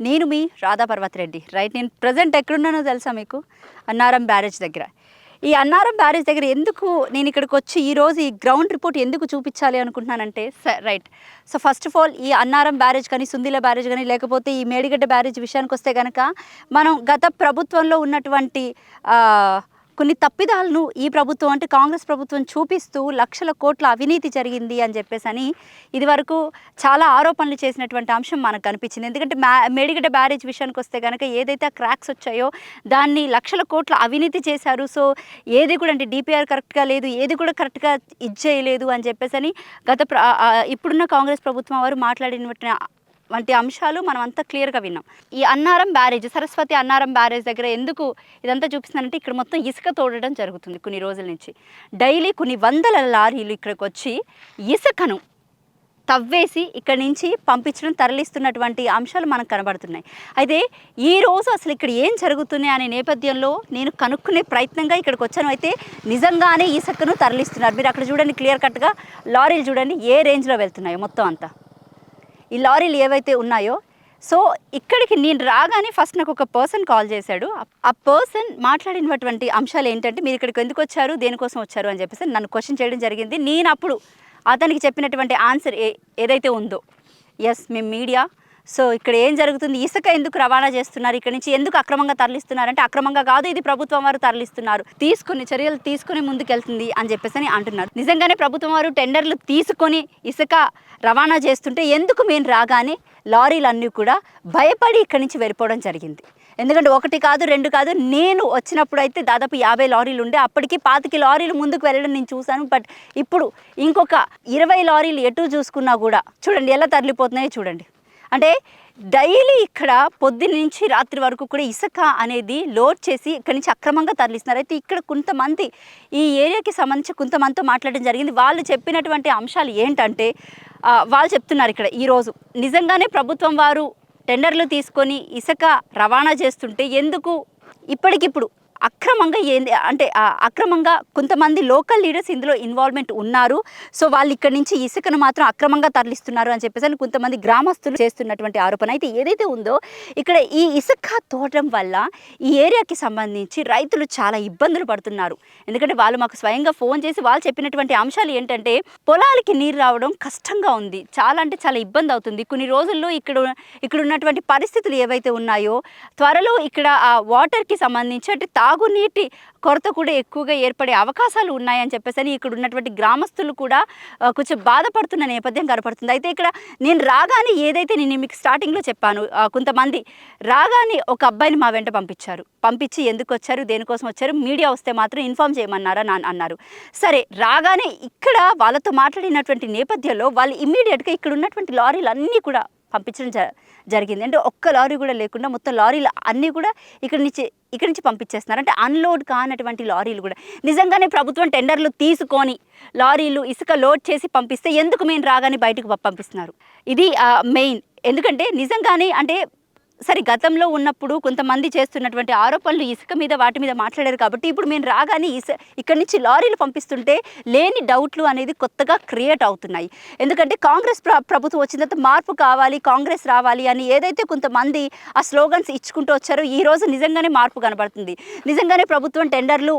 నేను మీ రాధా పర్వత్ రెడ్డి రైట్ నేను ప్రజెంట్ ఎక్కడున్నానో తెలుసా మీకు? అన్నారం బ్యారేజ్ దగ్గర. ఈ అన్నారం బ్యారేజ్ దగ్గర ఎందుకు నేను ఇక్కడికి వచ్చి ఈరోజు ఈ గ్రౌండ్ రిపోర్ట్ ఎందుకు చూపించాలి అనుకుంటున్నానంటే స- right. So first of all ఈ అన్నారం బ్యారేజ్ కానీ సుందిల బ్యారేజ్ కానీ లేకపోతే ఈ మేడిగడ్డ బ్యారేజ్ విషయానికి వస్తే కనుక మనం గత ప్రభుత్వంలో ఉన్నటువంటి కొన్ని తప్పిదాలను ఈ ప్రభుత్వం అంటే కాంగ్రెస్ ప్రభుత్వం చూపిస్తూ లక్షల కోట్ల అవినీతి జరిగింది అని చెప్పేసి అని ఇదివరకు చాలా ఆరోపణలు చేసినటువంటి అంశం మనకు కనిపించింది. ఎందుకంటే మ్యా మేడిగడ్డ బ్యారేజ్ విషయానికి వస్తే కనుక ఏదైతే క్రాక్స్ వచ్చాయో దాన్ని లక్షల కోట్ల అవినీతి చేశారు. సో ఏది కూడా అంటే డిపిఆర్ కరెక్ట్గా లేదు ఏది కూడా కరెక్ట్గా ఇది చేయలేదు అని చెప్పేసి అని గత ప్ర- ఇప్పుడున్న కాంగ్రెస్ ప్రభుత్వం వారు మాట్లాడిన వంటి అంశాలు మనం అంతా క్లియర్గా విన్నాం. ఈ అన్నారం బ్యారేజ్ సరస్వతి అన్నారం బ్యారేజ్ దగ్గర ఎందుకు ఇదంతా చూపిస్తున్నానంటే ఇక్కడ మొత్తం ఇసుక తోడడం జరుగుతుంది కొన్ని రోజుల నుంచి. డైలీ కొన్ని వందల లారీలు ఇక్కడికి వచ్చి ఇసుకను తవ్వేసి ఇక్కడి నుంచి పంపించడం తరలిస్తున్నటువంటి అంశాలు మనకు కనబడుతున్నాయి. అయితే ఈ రోజు అసలు ఇక్కడ ఏం జరుగుతున్నాయి అనే నేపథ్యంలో నేను కనుక్కునే ప్రయత్నంగా ఇక్కడికి వచ్చాను. అయితే నిజంగానే ఇసుకను తరలిస్తున్నారు. మీరు అక్కడ చూడండి క్లియర్ కట్గా లారీలు చూడండి ఏ రేంజ్లో వెళ్తున్నాయో మొత్తం అంతా. ఈ లారీలు ఏవైతే ఉన్నాయో సో ఇక్కడికి నేను రాగానే ఫస్ట్ నాకు ఒక పర్సన్ కాల్ చేశాడు. ఆ- పర్సన్ మాట్లాడినటువంటి అంశాలు ఏంటంటే మీరు ఇక్కడికి ఎందుకు వచ్చారు? దేనికోసం వచ్చారు? అని చెప్పేసి నన్ను క్వశ్చన్ చేయడం జరిగింది. నేను అప్పుడు అతనికి చెప్పినటువంటి ఆన్సర్ ఏ ఏదైతే ఉందో ఎస్ మేము మీడియా సో ఇక్కడ ఏం జరుగుతుంది? ఇసుక ఎందుకు రవాణా చేస్తున్నారు? ఇక్కడ నుంచి ఎందుకు అక్రమంగా తరలిస్తున్నారు? అంటే అక్రమంగా కాదు ఇది ప్రభుత్వం వారు తరలిస్తున్నారు. తీసుకుని చర్యలు తీసుకుని ముందుకెళ్తుంది అని చెప్పేసి అని అంటున్నారు. నిజంగానే ప్రభుత్వం వారు టెండర్లు తీసుకొని ఇసుక రవాణా చేస్తుంటే ఎందుకు మేము రాగానే లారీలన్నీ కూడా భయపడి ఇక్కడి నుంచి వెళ్ళిపోవడం జరిగింది. ఎందుకంటే ఒకటి కాదు రెండు కాదు నేను వచ్చినప్పుడు అయితే దాదాపు యాభై లారీలు ఉండే అప్పటికి పాతికి లారీలు ముందుకు వెళ్ళడం నేను చూశాను. బట్ ఇప్పుడు ఇంకొక ఇరవై లారీలు ఎటు చూసుకున్నా కూడా చూడండి ఎలా తరలిపోతున్నాయో చూడండి. అంటే డైలీ ఇక్కడ పొద్దున్న నుంచి రాత్రి వరకు కూడా ఇసుక అనేది లోడ్ చేసి ఇక్కడి నుంచి అక్రమంగా తరలిస్తున్నారు. అయితే ఇక్కడ కొంతమంది ఈ ఏరియాకి సంబంధించి కొంతమందితో మాట్లాడడం జరిగింది. వాళ్ళు చెప్పినటువంటి అంశాలు ఏంటంటే వాళ్ళు చెప్తున్నారు ఇక్కడ ఈరోజు నిజంగానే ప్రభుత్వం వారు టెండర్లు తీసుకొని ఇసుక రవాణా చేస్తుంటే ఎందుకు ఇప్పటికిప్పుడు అక్రమంగా ఏంది అంటే అక్రమంగా కొంతమంది లోకల్ లీడర్స్ ఇందులో ఇన్వాల్వ్మెంట్ ఉన్నారు. సో వాళ్ళు ఇక్కడ నుంచి ఇసుకను మాత్రం అక్రమంగా తరలిస్తున్నారు అని చెప్పేసి అని కొంతమంది గ్రామస్తులు చేస్తున్నటువంటి ఆరోపణ అయితే ఏదైతే ఉందో ఇక్కడ ఈ ఇసుక తోటం వల్ల ఈ ఏరియాకి సంబంధించి రైతులు చాలా ఇబ్బందులు పడుతున్నారు. ఎందుకంటే వాళ్ళు మాకు స్వయంగా ఫోన్ చేసి వాళ్ళు చెప్పినటువంటి అంశాలు ఏంటంటే పొలాలకి నీరు రావడం కష్టంగా ఉంది. చాలా అంటే చాలా ఇబ్బంది అవుతుంది. కొన్ని రోజుల్లో ఇక్కడ ఇక్కడ ఉన్నటువంటి పరిస్థితులు ఏవైతే ఉన్నాయో త్వరలో ఇక్కడ ఆ వాటర్కి సంబంధించి అంటే తాగునీటి కొరత కూడా ఎక్కువగా ఏర్పడే అవకాశాలు ఉన్నాయని చెప్పేసి అని ఇక్కడ ఉన్నటువంటి గ్రామస్తులు కూడా కొంచెం బాధపడుతున్న నేపథ్యం కనపడుతుంది. అయితే ఇక్కడ నేను రాగానే ఏదైతే నేను మీకు స్టార్టింగ్లో చెప్పాను కొంతమంది రాగానే ఒక అబ్బాయిని మా వెంట పంపించారు. పంపించి ఎందుకు వచ్చారు దేనికోసం వచ్చారు మీడియా వస్తే మాత్రం ఇన్ఫామ్ చేయమన్నారా నా అన్నారు. సరే రాగానే ఇక్కడ వాళ్ళతో మాట్లాడినటువంటి నేపథ్యంలో వాళ్ళు ఇమ్మీడియట్గా ఇక్కడ ఉన్నటువంటి లారీలు అన్నీ కూడా పంపించడం జ జరిగింది. అంటే ఒక్క లారీ కూడా లేకుండా మొత్తం లారీలు అన్నీ కూడా ఇక్కడి నుంచి ఇక్కడి నుంచి పంపించేస్తున్నారు. అంటే అన్లోడ్ కానటువంటి లారీలు కూడా. నిజంగానే ప్రభుత్వం టెండర్లు తీసుకొని లారీలు ఇసుక లోడ్ చేసి పంపిస్తే ఎందుకు మేము రాగానే బయటకు పంపిస్తున్నారు? ఇది మెయిన్ ఎందుకంటే నిజంగానే అంటే సరే గతంలో ఉన్నప్పుడు కొంతమంది చేస్తున్నటువంటి ఆరోపణలు ఇసుక మీద వాటి మీద మాట్లాడారు కాబట్టి ఇప్పుడు మేము రాగానే ఇస ఇక్కడి నుంచి లారీలు పంపిస్తుంటే లేని డౌట్లు అనేది కొత్తగా క్రియేట్ అవుతున్నాయి. ఎందుకంటే కాంగ్రెస్ ప్రభుత్వం వచ్చిన తర్వాత మార్పు కావాలి కాంగ్రెస్ రావాలి అని ఏదైతే కొంతమంది ఆ స్లోగన్స్ ఇచ్చుకుంటూ వచ్చారో ఈరోజు నిజంగానే మార్పు కనబడుతుంది. నిజంగానే ప్రభుత్వం టెండర్లు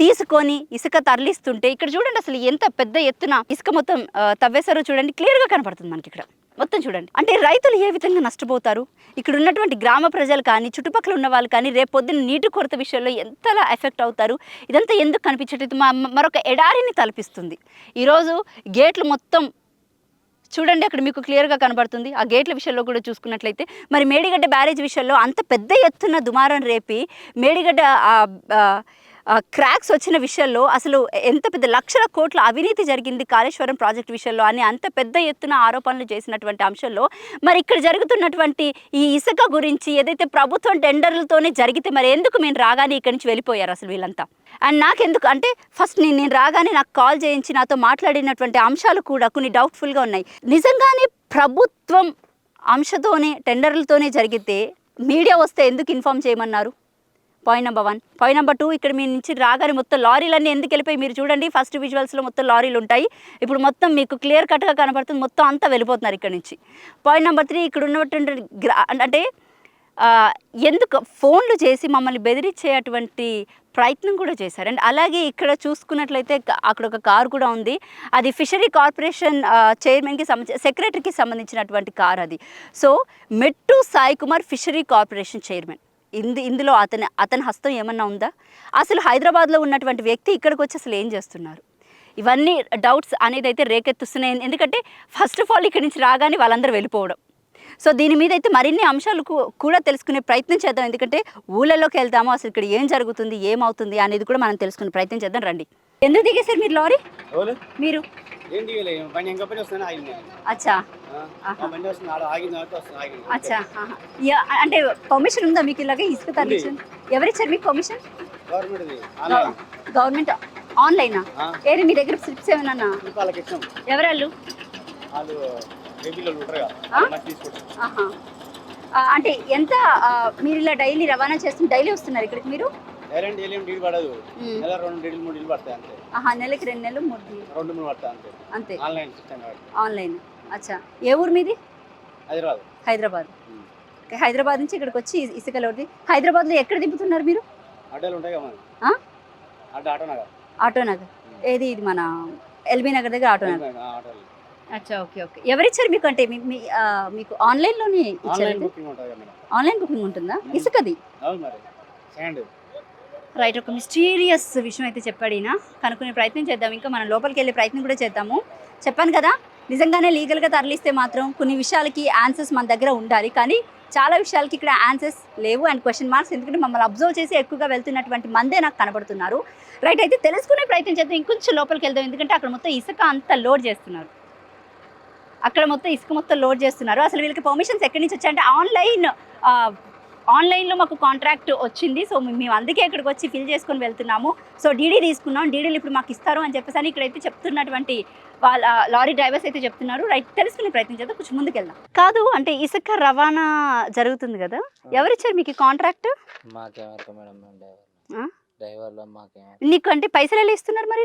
తీసుకొని ఇసుక తరలిస్తుంటే ఇక్కడ చూడండి అసలు ఎంత పెద్ద ఎత్తున ఇసుక మొత్తం తవ్వేశారో చూడండి క్లియర్గా కనపడుతుంది మనకి ఇక్కడ. మొత్తం చూడండి. అంటే రైతులు ఏ విధంగా నష్టపోతారు? ఇక్కడ ఉన్నటువంటి గ్రామ ప్రజలు కానీ చుట్టుపక్కల ఉన్న వాళ్ళు కానీ రేపు పొద్దున్న నీటి కొరత విషయంలో ఎంతలా ఎఫెక్ట్ అవుతారు? ఇదంతా ఎందుకు కనిపించట్లేదు? మా మరొక ఎడారిని తలపిస్తుంది. ఈరోజు గేట్లు మొత్తం చూడండి అక్కడ మీకు క్లియర్గా కనబడుతుంది. ఆ గేట్ల విషయంలో కూడా చూసుకున్నట్లయితే మరి మేడిగడ్డ బ్యారేజ్ విషయంలో అంత పెద్ద ఎత్తున దుమారం రేపి మేడిగడ్డ క్రాక్స్ వచ్చిన విషయంలో అసలు ఎంత పెద్ద లక్షల కోట్ల అవినీతి జరిగింది కాళేశ్వరం ప్రాజెక్ట్ విషయంలో అని అంత పెద్ద ఎత్తున ఆరోపణలు చేసినటువంటి అంశంలో మరి ఇక్కడ జరుగుతున్నటువంటి ఈ ఇసుక గురించి ఏదైతే ప్రభుత్వం టెండర్లతోనే జరిగితే మరి ఎందుకు మేము రాగానే ఇక్కడి నుంచి వెళ్ళిపోయారు అసలు వీళ్ళంతా? అండ్ నాకెందుకు? అంటే ఫస్ట్ నేను నేను రాగానే నాకు కాల్ చేయించి నాతో మాట్లాడినటువంటి అంశాలు కూడా కొన్ని డౌట్ఫుల్గా ఉన్నాయి. నిజంగానే ప్రభుత్వం అంశతోనే టెండర్లతోనే జరిగితే మీడియా వస్తే ఎందుకు ఇన్ఫామ్ చేయమన్నారు? Point number one point number two ఇక్కడ మీ నుంచి రాగానే మొత్తం లారీలన్నీ ఎందుకు వెళ్ళిపోయి మీరు చూడండి. ఫస్ట్ విజువల్స్లో మొత్తం లారీలు ఉంటాయి. ఇప్పుడు మొత్తం మీకు క్లియర్ కట్గా కనపడుతుంది మొత్తం అంతా వెళ్ళిపోతున్నారు ఇక్కడ నుంచి. పాయింట్ నెంబర్ త్రీ ఇక్కడ ఉన్నటువంటి గ్రా అంటే ఎందుకు ఫోన్లు చేసి మమ్మల్ని బెదిరించేటువంటి ప్రయత్నం కూడా చేశారు. అండ్ అలాగే ఇక్కడ చూసుకున్నట్లయితే అక్కడ ఒక కారు కూడా ఉంది. అది ఫిషరీ కార్పొరేషన్ చైర్మన్కి సంబంధించి సెక్రటరీకి సంబంధించినటువంటి కార్ అది. So Mettu Sai Kumar fishery corporation chairman ఇందు ఇందులో అతని అతని హస్తం ఏమన్నా ఉందా? అసలు హైదరాబాద్లో ఉన్నటువంటి వ్యక్తి ఇక్కడికి వచ్చి అసలు ఏం చేస్తున్నారు? ఇవన్నీ డౌట్స్ అనేది అయితే రేకెత్తుస్తున్నాయి. ఎందుకంటే ఫస్ట్ ఆఫ్ ఆల్ ఇక్కడి నుంచి రాగానే వాళ్ళందరూ వెళ్ళిపోవడం. సో దీని మీద అయితే మరిన్ని అంశాలు కూడా తెలుసుకునే ప్రయత్నం చేద్దాం. ఎందుకంటే ఊళ్ళలోకి వెళ్తాము అసలు ఇక్కడ ఏం జరుగుతుంది ఏమవుతుంది అనేది కూడా మనం తెలుసుకునే ప్రయత్నం చేద్దాం. రండి. ఎందుకు దిగేశారు మీరు లారీ? మీరు? అచ్చా. అచ్చా అంటే పర్మిషన్ ఉందా మీకు ఇలాగే ఇసుక తరలించండి ఎవరిచ్చారు మీకు పర్మిషన్? Government online. గవర్నమెంట్ ఆన్లైనా? ఆ, ఏది మీ దగ్గర స్లిప్స్ ఏమన్నా వాళ్ళకి ఇష్టం ఎవరాళ్ళు? అంటే ఎంత మీరు ఇలా డైలీ రవాణా చేస్తున్న డైలీ వస్తున్నారు ఇక్కడికి మీరు? ఏం డీల్ పడదు. నెల రెండు డీల్ మూడు డీల్ పడతాయి అంతే. ఆహా నెలకి రెండు నెలలు మూడు. రెండు మూడు అంతే. అంతే. Online system online. అచ్చా. ఏ ఊరు మీది? హైదరాబాద్. హైదరాబాద్. హైదరాబాద్ నుంచి ఇక్కడికి వచ్చి ఇ- ఇసుక లోడ్ది హైదరాబాద్లో ఎక్కడ దింపుతున్నారు మీరు? ఉంటాయి కదా ఆటో నగర్. ఆటో నగర్. ఏది ఇది మన ఎల్బీ నగర్ దగ్గర ఆటో నగర్? అచ్చా ఓకే ఓకే. ఎవరిచ్చారు మీకు అంటే మీకు ఆన్లైన్లోనే ఆన్లైన్ ఇచ్చారు ఆన్లైన్ బుకింగ్ ఉంటుందా. ఇసుకది? రైట్ ఒక మిస్టీరియస్ విషయం అయితే చెప్పాడు ఈయన. కనుక్కునే ప్రయత్నం చేద్దాం. ఇంకా మనం లోపలికి వెళ్ళే ప్రయత్నం కూడా చేద్దాము. చెప్పాను కదా నిజంగానే లీగల్గా తరలిస్తే మాత్రం కొన్ని విషయాలకి ఆన్సర్స్ మన దగ్గర ఉండాలి. కానీ చాలా విషయాలకి ఇక్కడ ఆన్సర్స్ లేవు అండ్ క్వశ్చన్ మార్క్స్ ఎందుకంటే మమ్మల్ని అబ్జర్వ్ చేసి ఎక్కువగా వెళ్తున్నటువంటి మందే నాకు కనబడుతున్నారు. రైట్ అయితే తెలుసుకునే ప్రయత్నం చేద్దాం. ఇంకొంచెం లోపలికి వెళ్దాం. ఎందుకంటే అక్కడ మొత్తం ఇసుక అంతా లోడ్ చేస్తున్నారు. అక్కడ మొత్తం ఇసుక మొత్తం లోడ్ చేస్తున్నారు. అసలు వీళ్ళకి పర్మిషన్స్ ఎక్కడి నుంచి వచ్చాయంటే ఆన్లైన్ ఆన్లైన్లో మాకు కాంట్రాక్ట్ వచ్చింది. సో మేము అందుకే ఇక్కడికి వచ్చి ఫిల్ చేసుకొని వెళ్తున్నాము. సో డీడీ తీసుకున్నాం. డీడీలు ఇప్పుడు మాకు ఇస్తారు అని చెప్పేసి అని ఇక్కడైతే చెప్తున్నటువంటి వాళ్ళ లారీ డ్రైవర్స్ అయితే చెప్తున్నారు. రైట్ తెలుసుకునే ప్రయత్నం చేద్దాం. కొంచెం ముందుకు వెళ్దాం కాదు అంటే ఇసుక రవాణా జరుగుతుంది కదా? ఎవరిచ్చారు మీకు కాంట్రాక్ట్? మాకేమర్థం మేడం? మేము ఆ? డ్రైవర్ డ్రైవర్లో మాకేం నీకు అంటే పైసలు ఎలా ఇస్తున్నారు మరి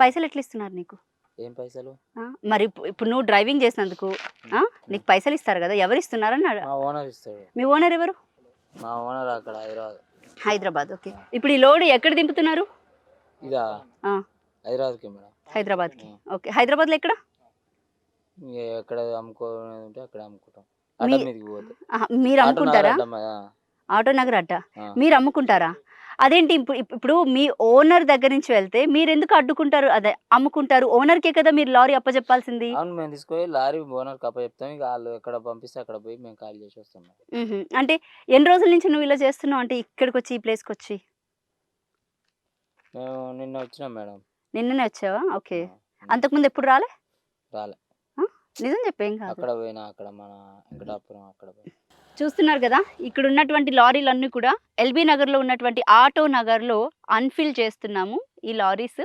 పైసలు ఎట్లా ఇస్తున్నారు నీకు? ఏం పైసలు? మరి ఇప్పు- ఇప్పుడు నువ్వు డ్రైవింగ్ చేసినందుకు? నీకు పైసలు ఇస్తారు కదా ఎవరు ఇస్తున్నారని ఓనర్ ఇస్తాడు. మీ ఓనర్ ఎవరు? మా ఓనర్ అక్కడ హైదరాబాద్. హైదరాబాద్ ఓకే. ఇప్పుడు ఈ లోడ్ ఎక్కడ దింపుతున్నారు? ఇదా. హైదరాబాద్కి మేడం. హైదరాబాద్కి ఓకే. హైదరాబాద్లో ఎక్కడ? ఎక్కడ అమ్ముకోనేది ఉంటే అక్కడ అమ్ముకుంటాం. మీరు అమ్ముకుంటారా? ఆటో నగర్ అడ్డ. మీరు అమ్ముకుంటారా? అదేంటి ఇప్పుడు ఇప్పుడు మీ ఓనర్ దగ్గర నుంచి వెళ్తే మీరు ఎందుకు అడ్డుకుంటారు? అదే అమ్ముకుంటారు. ఓనర్కే కదా మీరు లారీ అప్పచెప్పాల్సింది అవును మేము తీసుకొని లారీ ఓనర్ కప్ప చెప్తాం ఇక వాళ్ళు ఎక్కడ పంపిస్తే అక్కడ పోయి మేము కాల్ చేసి వస్తాం మేడం. మ్హూ. అంటే ఎన్ని రోజుల నుంచి నువ్వు ఇలా చేస్తున్నావు? అంటే ఇక్కడికి వచ్చి ఈ ప్లేస్కి వచ్చి మేము నిన్న వచ్చినాం మేడం. నిన్ననే వచ్చావా? ఓకే. అంతకుముందు ఎప్పుడు రాలే? రాలే. నిజం చెప్పేం కాదు. అక్కడ పోయినా అక్కడ మన వెంకటాపురం అక్కడ పోయి చూస్తున్నారు కదా ఇక్కడ ఉన్నటువంటి లారీలన్నీ కూడా ఎల్బీ నగర్లో ఉన్నటువంటి ఆటో నగర్లో అన్ఫిల్ చేస్తున్నాము ఈ లారీస్.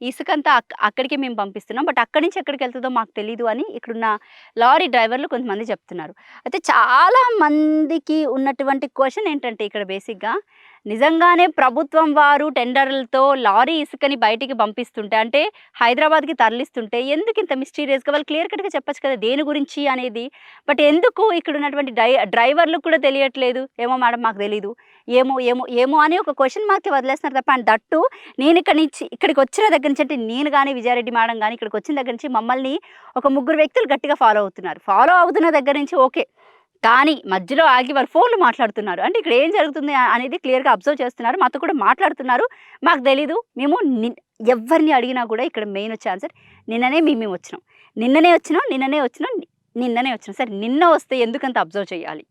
ఇసుకంతా అక్కడికి మేము పంపిస్తున్నాం. బట్ అక్కడి నుంచి ఎక్కడికి వెళ్తుందో మాకు తెలీదు అని ఇక్కడున్న లారీ డ్రైవర్లు కొంతమంది చెప్తున్నారు. అయితే చాలా మందికి ఉన్నటువంటి క్వశ్చన్ ఏంటంటే ఇక్కడ బేసిక్గా నిజంగానే ప్రభుత్వం వారు టెండర్లతో లారీ ఇసుకని బయటికి పంపిస్తుంటే అంటే హైదరాబాద్కి తరలిస్తుంటే ఎందుకు ఇంత మిస్టీరియస్గా? వాళ్ళు క్లియర్ కట్గా చెప్పచ్చు కదా దేని గురించి అనేది. బట్ ఎందుకు ఇక్కడ ఉన్నటువంటి డ్రై డ్రైవర్లకు కూడా తెలియట్లేదు? ఏమో మేడం మాకు తెలీదు. ఏమో ఏమో ఏమో అని ఒక క్వశ్చన్ మార్క్ వదిలేస్తున్నారు తప్ప అండ్ దట్టు నేను ఇక్కడ నుంచి ఇక్కడికి వచ్చిన దగ్గర నుంచి అంటే నేను కానీ విజయారెడ్డి మేడం కానీ ఇక్కడికి వచ్చిన దగ్గర నుంచి మమ్మల్ని ఒక ముగ్గురు వ్యక్తులు గట్టిగా ఫాలో అవుతున్నారు. ఫాలో అవుతున్న దగ్గర నుంచి ఓకే. కానీ మధ్యలో ఆగి వాళ్ళు ఫోన్లు మాట్లాడుతున్నారు. అంటే ఇక్కడ ఏం జరుగుతుంది అనేది క్లియర్గా అబ్జర్వ్ చేస్తున్నారు. మాతో కూడా మాట్లాడుతున్నారు. మాకు తెలీదు. మేము ని- ఎవరిని అడిగినా కూడా ఇక్కడ మెయిన్ వచ్చే ఆన్సర్ నిన్ననే మేము మేము వచ్చినాం. నిన్ననే వచ్చినాం నిన్ననే వచ్చినాం నిన్ననే వచ్చినాం. సరే నిన్న వస్తే ఎందుకంత అబ్జర్వ్ చేయాలి?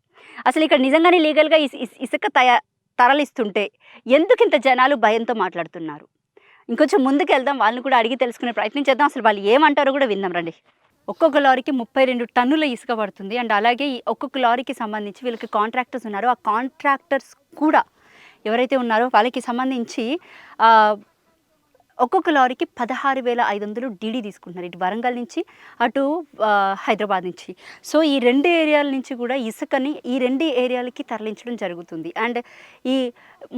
అసలు ఇక్కడ నిజంగానే లీగల్గా ఇసుక తయా తరలిస్తుంటే ఎందుకు ఇంత జనాలు భయంతో మాట్లాడుతున్నారు? ఇంకొంచెం ముందుకు వెళ్దాం వాళ్ళని కూడా అడిగి తెలుసుకునే ప్రయత్నం చేద్దాం. అసలు వాళ్ళు ఏమంటారో కూడా విందాం రండి. ఒక్కొక్క లారీకి ముప్పై రెండు టన్నుల ఇసుక పడుతుంది. అండ్ అలాగే ఒక్కొక్క లారీకి సంబంధించి వీళ్ళకి కాంట్రాక్టర్స్ ఉన్నారు. ఆ కాంట్రాక్టర్స్ కూడా ఎవరైతే ఉన్నారో వాళ్ళకి సంబంధించి ఒక్కొక్క లారీకి పదహారు వేల ఐదు వందలు డీడీ తీసుకుంటున్నారు. ఇటు వరంగల్ నుంచి అటు హైదరాబాద్ నుంచి. సో ఈ రెండు ఏరియాల నుంచి కూడా ఇసుకని ఈ రెండు ఏరియాలకి తరలించడం జరుగుతుంది. అండ్ ఈ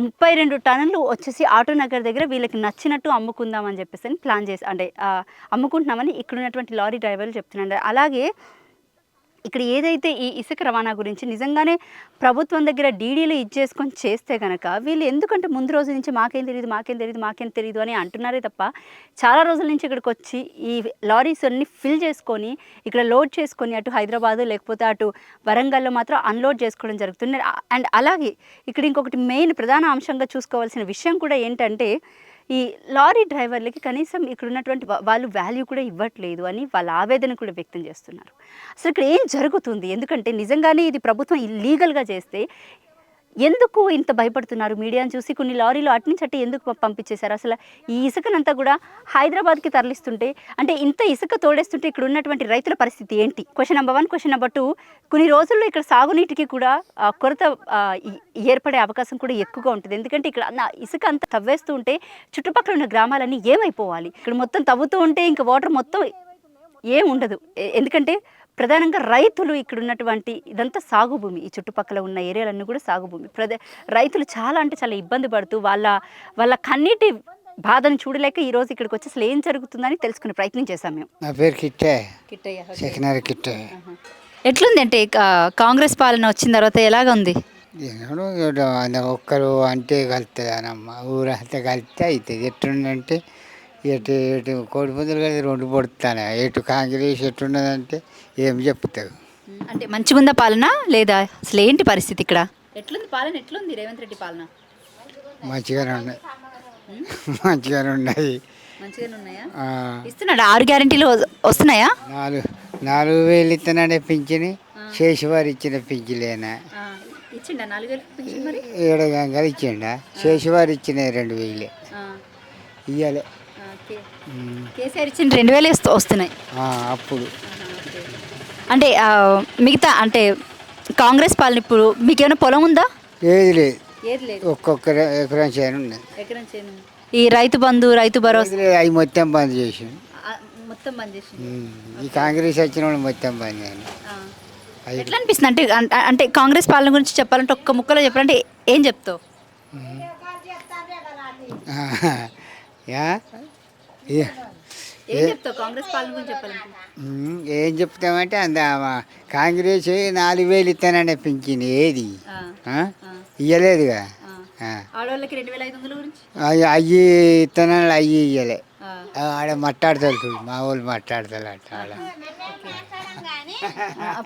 ముప్పై రెండు టన్నులు వచ్చేసి ఆటో నగర్ దగ్గర వీళ్ళకి నచ్చినట్టు అమ్ముకుందామని చెప్పేసి అని ప్లాన్ చేసి అంటే అమ్ముకుంటున్నామని ఇక్కడ ఉన్నటువంటి లారీ డ్రైవర్లు చెప్తున్నారు. అలాగే ఇక్కడ ఏదైతే ఈ ఇసుక రవాణా గురించి నిజంగానే ప్రభుత్వం దగ్గర డీడీలు ఇచ్చేసుకొని చేస్తే కనుక వీళ్ళు ఎందుకంటే ముందు రోజు నుంచి మాకేం తెలియదు మాకేం తెలియదు మాకేం తెలియదు అని అంటున్నారే తప్ప చాలా రోజుల నుంచి ఇక్కడికి వచ్చి ఈ లారీస్ అన్ని ఫిల్ చేసుకొని ఇక్కడ లోడ్ చేసుకొని అటు హైదరాబాద్ లేకపోతే అటు వరంగల్లో మాత్రం అన్లోడ్ చేసుకోవడం జరుగుతుంది. అండ్ అలాగే ఇక్కడ ఇంకొకటి మెయిన్ ప్రధాన అంశంగా చూసుకోవాల్సిన విషయం కూడా ఏంటంటే ఈ లారీ డ్రైవర్లకి కనీసం ఇక్కడ ఉన్నటువంటి వాళ్ళు వాల్యూ కూడా ఇవ్వట్లేదు అని వాళ్ళ ఆవేదన కూడా వ్యక్తం చేస్తున్నారు. అసలు ఇక్కడ ఏం జరుగుతుంది? ఎందుకంటే నిజంగానే ఇది ప్రభుత్వం ఇల్లీగల్గా చేస్తే ఎందుకు ఇంత భయపడుతున్నారు? మీడియాను చూసి కొన్ని లారీలు అటు నుంచి ఎందుకు పంపించేశారు? అసలు ఈ ఇసుకనంతా కూడా హైదరాబాద్కి తరలిస్తుంటే అంటే ఇంత ఇసుక తోడేస్తుంటే ఇక్కడ ఉన్నటువంటి రైతుల పరిస్థితి ఏంటి? Question number one question number two కొన్ని రోజుల్లో ఇక్కడ సాగునీటికి కూడా కొరత ఏర్పడే అవకాశం కూడా ఎక్కువగా ఉంటుంది. ఎందుకంటే ఇక్కడ అన్న ఇసుక అంతా తవ్వేస్తూ ఉంటే చుట్టుపక్కల ఉన్న గ్రామాలన్నీ ఏమైపోవాలి? ఇక్కడ మొత్తం తవ్వుతూ ఉంటే ఇంకా వాటర్ మొత్తం ఏం ఉండదు. ఎందుకంటే ప్రధానంగా రైతులు ఇక్కడ ఉన్నటువంటి ఇదంతా సాగు భూమి ఈ చుట్టుపక్కల ఉన్న ఏరియాలన్నీ కూడా సాగు భూమి ప్రద రైతులు చాలా అంటే చాలా ఇబ్బంది పడుతూ వాళ్ళ వాళ్ళ కన్నీటి బాధను చూడలేక ఈ రోజు ఇక్కడికి వచ్చి అసలు ఏం జరుగుతుందని తెలుసుకునే ప్రయత్నం చేశాం మేము. నా పేరు కిట్టే. కిట్టే. ఎట్లుంది అంటే కాంగ్రెస్ పాలన వచ్చిన తర్వాత ఎలాగ ఉంది? ఒక్కరు అంటే కలుతుంది అనమ్మ ఊరంతా కలిస్తే అవుతుంది ఎట్లుందంటే ఎటు ఎటు కోడి పుంజులు కలిసి రెండు పడుతాను. ఎటు కాంగ్రెస్ ఎట్టున్నదంటే ఏం చెప్తావు? అంటే మంచిగుందా పాలన లేదా అసలు ఏంటి పరిస్థితి ఇక్కడ? ఎట్లుంది పాలన? ఎట్లుంది రేవంత్ రెడ్డి పాలన? మంచిగానే ఉన్నాయి. మంచిగానే ఉన్నాయి. మంచిగానే ఉన్నాయా? ఆ, ఇస్తున్నాడు? ఆరు గ్యారంటీలు వస్తున్నాయా? నాలుగు నాలుగు వేలు ఇస్తున్నాడే పింఛని. శేషవారు ఇచ్చిన పింఛలేనా ఇచ్చిండ నాలుగు ఏడు గంగలు ఇచ్చిండ? శేషవారు ఇచ్చిన రెండు వేలే. ఇయ్యాలి. కేసీఆర్ ఇచ్చిన రెండు వేలు వస్తున్నాయి. అప్పుడు. అంటే మిగతా అంటే కాంగ్రెస్ పాలన ఇప్పుడు మీకు ఏమైనా పొలం ఉందా? ఏది లేదు. ఒక్కొక్క ఎకరం చేను ఈ రైతు బంధు రైతు భరోసా? అవి మొత్తం బంద్ చేసి మొత్తం బంద్ చేసి ఈ కాంగ్రెస్ వచ్చిన వాళ్ళు మొత్తం బంద్ చేయండి ఎట్లా అనిపిస్తుంది? అంటే అంటే కాంగ్రెస్ పాలన గురించి చెప్పాలంటే ఒక్క ముక్కలో చెప్పాలంటే ఏం చెప్తావు? ఏ- ఏం చెప్తావు? కాంగ్రెస్ పాలన గురించి చెప్పాలంటే. ఉమ్, ఏం చెప్తామంటే అంద కాంగ్రెస్ నాలుగు వేలు ఇస్తానండి పింఛన్ ఏది? ఆ, ఆ? ఇయ్యలేదుగా? అయ్యి అయ్యి ఇస్తానని అయ్యి ఇయ్యలే. ఆడ మాట్లాడతారు చూడు మా వాళ్ళు మాట్లాడతారు అట్లా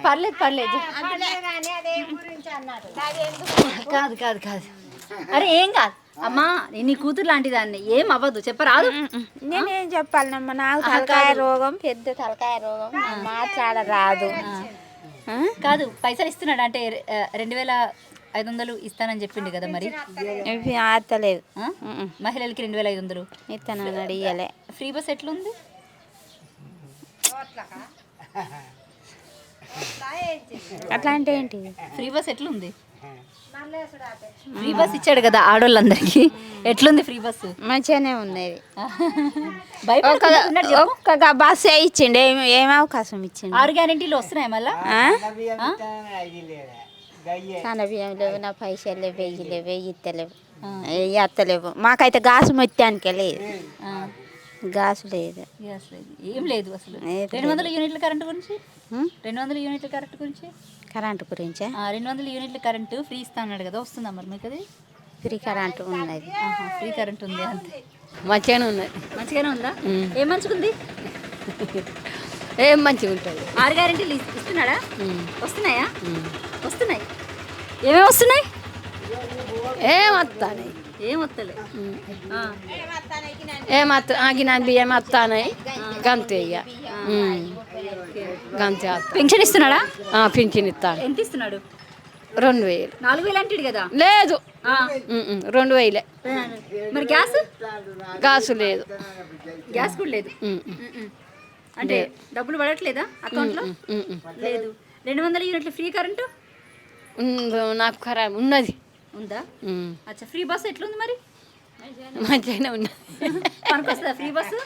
పర్లేదు పర్లేదు. కాదు కాదు కాదు. అరే ఏం కాదు? అమ్మా నేను నీ కూతురు లాంటి దాన్ని ఏం అవ్వదు చెప్పరాదు. నేనేం చెప్పాలమ్మా నాకు తలకాయ రోగం పెద్ద తలకాయ రోగం. మాట్లాడరాదు? కాదు పైసలు ఇస్తున్నాడు. అంటే రెండు వేల ఐదు వందలు ఇస్తానని చెప్పిండు కదా మరి. ఆడతలేదు? మహిళలకి రెండు వేల ఐదు వందలు. ఇతను అడిగలే. ఫ్రీ బస్ ఎట్లుంది? అట్లా అంటే ఏంటి? ఫ్రీ బస్ ఎట్లుంది? ఫ్రీ బస్ ఇచ్చాడు కదా ఆడోళ్ళందరికీ. ఎట్లుంది ఫ్రీ బస్సు మంచిగానే ఉన్నది. ఒక్క బస్సే ఇచ్చిండు ఏం అవకాశం ఇచ్చిండు? ఆరు గ్యారెంటీలు వస్తున్నాయి మళ్ళా? సన్న బియ్యం లేవు నా పైసలు లేవు వెయ్యి లేవు వెయ్యి ఇత్తలేవు వెయ్యి అత్తలేవు మాకైతే గాసు మొత్తానికే లేదు. గాసు లేదు. Yes, లేదు. ఏం లేదు అసలు. రెండు వందల యూనిట్ల కరెంట్ గురించి? రెండు వందల యూనిట్ల కరెంట్ గురించి? కరెంటు గురించా? ఆ, రెండు వందల యూనిట్ల కరెంటు ఫ్రీ ఇస్తా అన్నాడు కదా వస్తుందా మరి మీకు అది ఫ్రీ కరెంటు ఉన్నది. ఫ్రీ కరెంట్ ఉంది అంతే. మంచిగానే ఉన్నది మంచిగానే ఉందా? ఏం మంచిగుంది ఏం మంచిగా ఉంటుంది. ఆరు గ్యారెంటీలు ఇస్- ఇస్తున్నాడా వస్తున్నాయా? వస్తున్నాయి. ఏమేమి వస్తున్నాయి? ఏం వస్తాయి ఏం వస్తలే. ఆ, ఏం వస్తా ఆగిన బియ్యం వస్తాయి గంతే ఇక పెన్షన్ ఇస్తున్నాడా? పింఛన్ ఇస్తాను ఎంత ఇస్తున్నాడు? రెండు వేలు. నాలుగు వేలు అంటాడు కదా? లేదు. రెండు వేలే. మరి గ్యాస్? గాసు లేదు. గ్యాస్ కూడా లేదు. అంటే డబ్బులు పడట్లేదా అకౌంట్లో. లేదు. రెండు వందల యూనిట్లు ఫ్రీ కరెంటు? నాకు ఖరాబ్ ఉన్నది. ఉందా. అచ్చా ఫ్రీ బస్ ఎట్లుంది మరి? మంచిగానే ఉన్నది. పనికొస్తుందా ఫ్రీ బస్సు.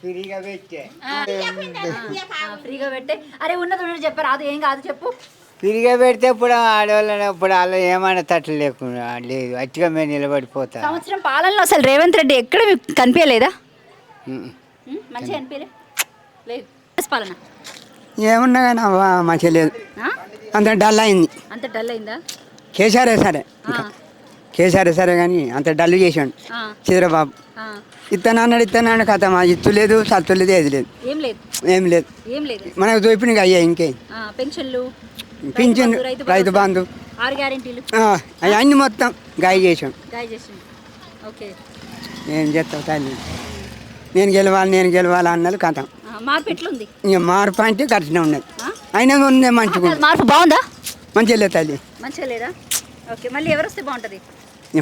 ఫ్రీగా పెట్టే. ఆ, ఫ్రీగా పెట్టే అరే ఉన్నది ఉన్నది చెప్పారు అది ఏం కాదు చెప్పు. ఫ్రీగా పెడితే ఇప్పుడు ఆడవాళ్ళని ఇప్పుడు వాళ్ళు ఏమైనా తట్లు లేకుండా లేదు అట్టిగా మేము నిలబడిపోతా. సంవత్సరం పాలనలో అసలు రేవంత్ రెడ్డి ఎక్కడ మీకు కనిపించలేదా? మంచిగా అనిపించలే లేదు. పాలన? ఏమున్నా కానీ అవ్వ మంచిగా లేదు? అంత డల్ అయింది. అంత డల్ అయిందా? కేసీఆర్ సరే. కేసీఆర్ సరే కానీ అంత డల్ చేసాడు. చంద్రబాబు ఆ. ఇత్తనా అన్నాడు ఇత్తనా అన్నాడు కథ మా ఇత్తు లేదు సత్తు లేదు ఏది లేదు. ఏం లేదు. మనకు దోపిడిగా అయ్యాయి ఇంకేం. పింఛన్ రైతు బంధు, అవన్నీ మొత్తం గాయ చేసాం ఏం చేస్తావు తల్లి? నేను గెలవాలి నేను గెలవాలి అన్నది కథ. మార్పు ఎట్లుంది? ఇక మార్పు అంటే గట్టినే ఉన్నది? అయినా ఉంది మంచిగా మార్పు బాగుందా? మంచిగా లేదు తల్లి. మంచిగా లేదా? ఓకే మళ్ళీ ఎవరు వస్తే బాగుంటుంది?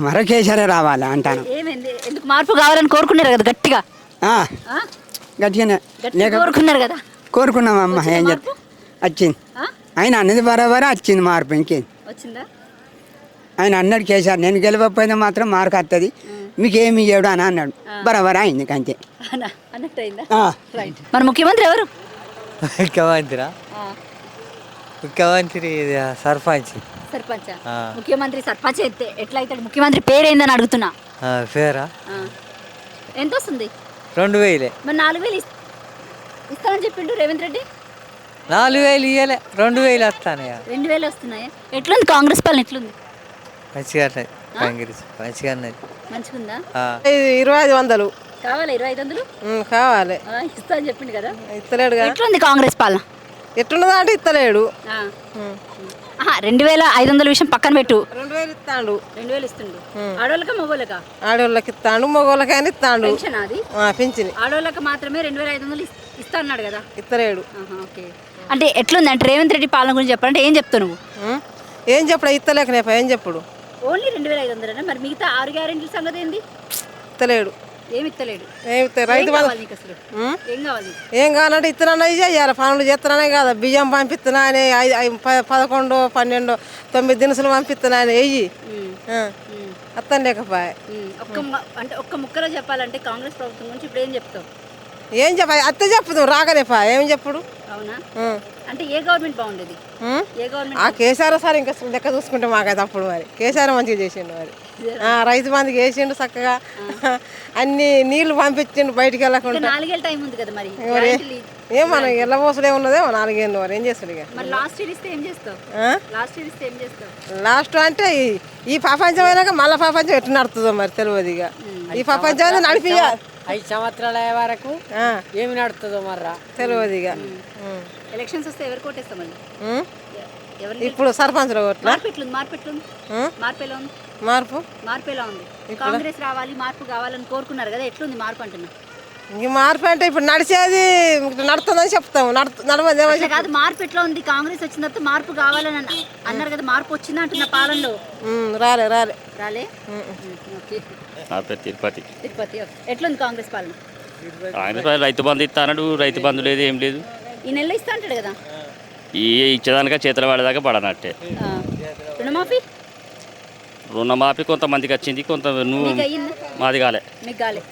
మరో కేసీఆర్ రావాలి అంటాను. ఏమైంది? ఎందుకు మార్పు కావాలని కోరుకున్నారు కదా గట్టిగా? ఆ, ఆ? గట్టిగానే గట్టిగా లేక కోరుకున్నారు కదా? కోరుకున్నామమ్మ ఏం వచ్చిందా చెప్తా వచ్చింది. ఆ? ఆయన అన్నది బరాబరా వచ్చింది మార్పు ఇంకేం. వచ్చిందా? ఆయన అన్నాడు కేసీఆర్ నేను గెలవకపోయినా మాత్రం మార్క్ వస్తుంది మీకు ఏమి ఇవ్వడు అని అన్నాడు. బరాబరా అయింది ఇంక అంతే అన్న అన్నట్టు అయిందా? ఆ. రైట్ మన ముఖ్యమంత్రి ఎవరు? ముఖ్యమంత్రి ఆ, ముఖ్యమంత్రి ఇది సర్పంచ్. సర్పంచ్? ఆ. ముఖ్యమంత్రి సర్పంచ్ అయితే ఎట్లా అవుతాడు ముఖ్యమంత్రి పేరేందని అడుగుతున్నా. ఆ, పేరా? ఆ. ఎంత వస్తుంది రెండు వేలే. మరి నాలుగు వేలు ఇస్- ఇస్తానని చెప్పిండు రేవంత్ రెడ్డి? నాలుగు వేలు ఇయ్యలే. రెండు వేలు వస్తానయ్య. రెండు వేలు వస్తున్నాయి? ఎట్లుంది? కాంగ్రెస్ పాలన ఎట్లుంది? మంచిగా ఉన్నది. కాంగ్రెస్ మంచిగా ఉన్నది. మంచిగుందా? ఆ. ఇరవై ఐదు వందలు. కావాలా ఇరవై ఐదు వందలు? కావాలి. ఆ, ఇస్తా అని చెప్పిండు కదా. ఇస్తలేడుగా. ఎట్లుంది కాంగ్రెస్ పాలన? ఎట్లున్నదా అంటే ఇస్తలేడు రెండు వేల ఐదు వందల విషయం పక్కన పెట్టు. రెండు వేలు ఇస్తాడు రెండు వేలు ఇస్తుండు. ఆడవాళ్ళకా మగవాళ్ళకా ఆడవాళ్ళకి ఇస్తాడు మగవాళ్ళకైనా ఇస్తాడు పింఛని ఆడవాళ్ళకి మాత్రమే రెండు వేల ఐదు వందలు ఇస్- ఇస్తా అన్నాడు కదా ఇస్తలేడు ఓకే. అంటే ఎట్లుంది అంటే రేవంత్ రెడ్డి పాలన గురించి చెప్పాలంటే ఏం చెప్తావు నువ్వు? ఏం చెప్పడు ఇస్తలేకనేపా ఏం చెప్పుడు. ఓన్లీ రెండు వేల ఐదు వందలేనా? మరి మిగతా ఆరు గ్యారెంటీల సంగతి ఏంది? ఇస్తలేడు ఏమి రైతు ఏం కావాలంటే ఇత్తనానే చేయాలి. పనులు చేస్తున్నానే కాదా. బియ్యం పంపిస్తున్నా అని ప- పదకొండు పన్నెండు తొమ్మిది దినుసులు పంపిస్తున్నా అని వెయ్యి. అత్తం లేకపోయా. ఒక్క అంటే ఒక్క ముక్కలో చెప్పాలంటే కాంగ్రెస్ ప్రభుత్వం గురించి ఇప్పుడు ఏం చెప్తావు? ఏం చెప్ప అత్త చెప్పుదు. రాకనేపా ఏం చెప్పుడు? అవునా? అంటే ఏ గవర్నమెంట్ బాగుండేది. ఏ గవర్నమెంట్? ఆ కేసీఆర్ సార్ ఇంకా లెక్క చూసుకుంటే మాకైతే అప్పుడు మరి. కేసీఆర్ మంచిగా చేసిండు మరి. రైతు బంధుకి వేసిండు చక్కగా. అన్ని నీళ్ళు పంపించిండు బయటికి వెళ్ళకుండా. నాలుగేళ్ళ టైం ఉంది కదా మరి. మరి గ్యారెంటీలు ఏం మనం ఎల్లబోసుడే ఉన్నదేమో నాలుగేళ్ళు మరి. ఏం చేస్తాడు ఇక? మరి లాస్ట్ ఇయర్ ఇస్తే ఏం చేస్తావు? ఆ? లాస్ట్ ఇయర్ ఇస్తే ఏం చేస్తావు? లాస్ట్ అంటే ఈ- ప్రపంచం అయినాక మళ్ళీ ప్రపంచం ఎట్టు నడుతుందో మరి తెలియదు ఇక. ఈ ప్రపంచం నడిపియాలి ఐదు సంవత్సరాల వరకు ఏమి నడుతుందో మర్రా. తెలియదు ఇక. ఎలక్షన్స్ వస్తే ఎవరు? ఎవరు ఇప్పుడు సర్పంచ్లో కొట్లా మార్పు ఎట్లుంది మార్పు? మార్పు ఎలా ఉంది? కాంగ్రెస్ రావాలి మార్పు కావాలని కోరుకున్నారు కదా ఎట్లుంది మార్పు అంటున్నా? ఇంక మార్పు అంటే ఇప్పుడు నడిచేది నడుతుందని చెప్తాము. నడుతు నడవదు కాదు మార్పు ఎట్లా ఉంది? కాంగ్రెస్ వచ్చిన తర్వాత మార్పు కావాలని అన్న- అన్నారు కదా మార్పు వచ్చిందా అంటున్న పాలనలో? రాలే రాలే. రాలే? తిరుపతి. తిరుపతి. ఎట్లుంది కాంగ్రెస్ పాలన? ఆయన పై రైతు బంధు ఇస్తానడు రైతు బంధు లేదు ఏం లేదు. ఈ నెలలో ఇస్తా అంటాడు కదా? ఈ ఇచ్చేదానిక చేతుల పడేదాకా పడనట్టే. రుణమాఫీ? రుణమాఫీ కొంతమందికి వచ్చింది కొంత నువ్వు మాది కాలే. మీకు గాలే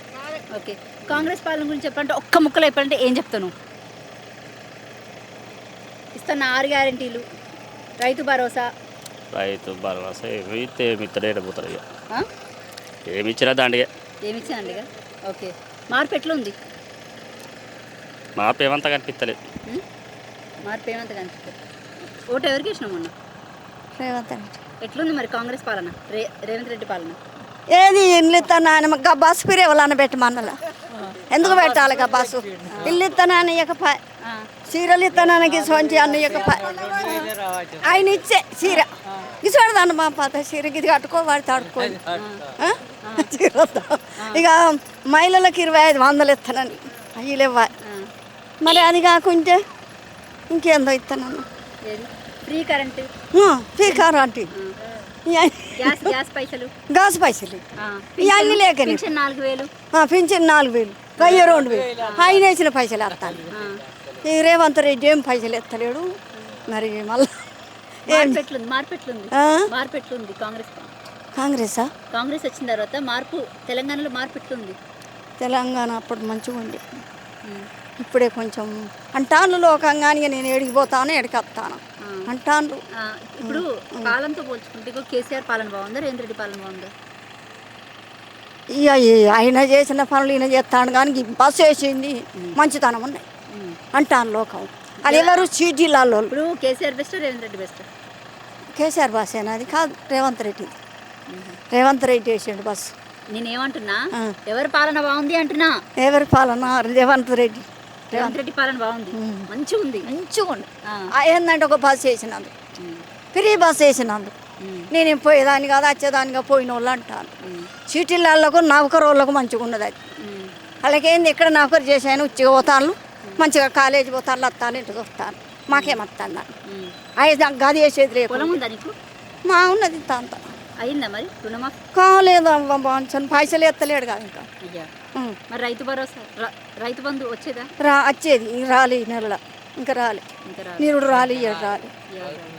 ఓకే. కాంగ్రెస్ పాలన గురించి చెప్పాలంటే ఒక్క ముక్కలో చెప్పాలంటే ఏం చెప్తాను? ఇస్తున్న ఆరు గ్యారంటీలు రైతు భరోసా. రైతు భరోసా ఏమి ఇస్తే ఏమి ఇత్తడే పోతారు ఇక? ఏమి ఇచ్చినా దండిగా ఏమి ఓకే. మార్పు ఎట్లా ఉంది మాపు ఏమంతా కనిపిస్తలేదు? మార్పు ఏమంత కనిపిస్తుంది ఓటు ఎవరికి ఇచ్చినాం మొన్న? రేవంత్ రెడ్డి ఎట్లుంది మరి కాంగ్రెస్ పాలన? రే రేవంత్ రెడ్డి పాలన? ఏది ఇల్లు ఇస్తాను గా బస్సు పిరి ఎవరన్నా పెట్టమన్నలా ఎందుకు పెట్టాలి బస్సు ఇల్లు ఇస్తానని ఇకపాయ ఆ. చీరలు ఇస్తానని గిసొంచి అన్న ఇకపాయ ఆయన ఇచ్చే చీర. గిసోడదాన్ని మా పాత చీర ఇది కట్టుకోవాడి తడుకోవాలి ఆ? చీర? ఇక మహిళలకు ఇరవై ఐదు వందలు ఇస్తానని అవి లేవా మరి అది కాకుంటే ఇంకేందో ఇస్తానన్న ఫ్రీ కరెంట్? పీకారు అంటే గ్యాస్ గ్యాస్ పైసలు? గాజు పైసలు. ఇవన్నీ లేకనే. పెన్షన్ నాలుగు వేలు. పింఛన్ నాలుగు వేలు. వెయ్యి రెండు వేలు. ఆయన వేసిన పైసలు వేస్తాను. ఈ రేవంత్ రెడ్డి ఏం పైసలు ఎత్తలేడు? మరి మళ్ళా కాంగ్రెస్ కాంగ్రెసా? కాంగ్రెస్ వచ్చిన తర్వాత మార్పు తెలంగాణలో మార్పు ఎట్లుంది తెలంగాణ అప్పుడు మంచిగా ఉంది. ఇప్పుడే కొంచెం అంటాను లోకంగానే నేను ఎడిగిపోతాను ఎడికొస్తాను అంటాను ఇప్పుడు పాలనతో పోల్చుకుంటే ఇగో కేసీఆర్ పాలన బాగుందా రేవంత్ రెడ్డి పాలన బాగుందా? ఇక ఆయన చేసిన పనులు ఈయన చేస్తాడు కానీ బస్సు వేసింది మంచితనం ఉన్నాయి అంటాను లోకం. అది ఎవరు? చీటీలలో ఇప్పుడు KCR best Revanth Reddy best? KCR bus అది కాదు రేవంత్ రెడ్డి రేవంత్ రెడ్డి వేసిండు బస్సు. నేనేమంటున్నా. ఎవరి పాలన బాగుంది అంటున్నా? ఎవరి పాలన? రేవంత్ రెడ్డి రేవంత్ రెడ్డి పాలన బాగుంది. మంచిగా ఉంది. మంచిగా ఉండు ఆ. ఆ, ఏందంటే ఒక బస్సు వేసినందుకు ఫ్రీ బస్ వేసినందుకు నేను పోయేదాన్ని కాదు వచ్చేదానిగా పోయిన వాళ్ళు అంటాను సిటీలలో నౌకరు వాళ్ళకు మంచిగా ఉన్నది అది. వాళ్ళకేంది ఎక్కడ నౌకరు చేశాను ఉచ్చిగా పోతాను మంచిగా కాలేజీ పోతాను వస్తాను ఇంటికి వస్తాను. మాకేమస్తాను ఐదు గది వేసేది నీకు? మా ఉన్నది ఇంత అంత. అయిందా మరి? రుణమాఫీ కాలేదు బాగుంచాను పైసలు ఎత్తలేడు కదా ఇంకా. అయ్యా. ఉం. మరి రైతు భరోసా ర- రైతు బంధు వచ్చేదా? రా వచ్చేది. ఇంక రాలే ఈ నెల. ఇంకా రాలే. ఇంకా రాదు. నిరుడు రాలే ఇయ్యడు రాలే?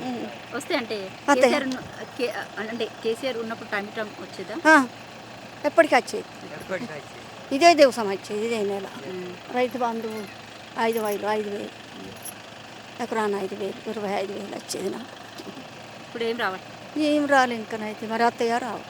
ఉం. వస్తే అంటే వస్తాయి. కేసీఆర్ ఉన్న- కే- అంటే కేసీఆర్ ఉన్నప్పుడు టైం టైం వచ్చేదా? ఆ, ఎప్పటికీ వచ్చేది? ఇదే దివసం వచ్చేది ఇదే నెల. రైతు బంధువు ఐదు వేలు ఐదు వేలు. ఎకరాన ఐదు వేలు ఇరవై ఐదు వేలు వచ్చేది నాకు. ఇప్పుడు ఏం రావట్లేదు. ఏం రాలే ఇంకనైతే మరి అత్తయ్య రావు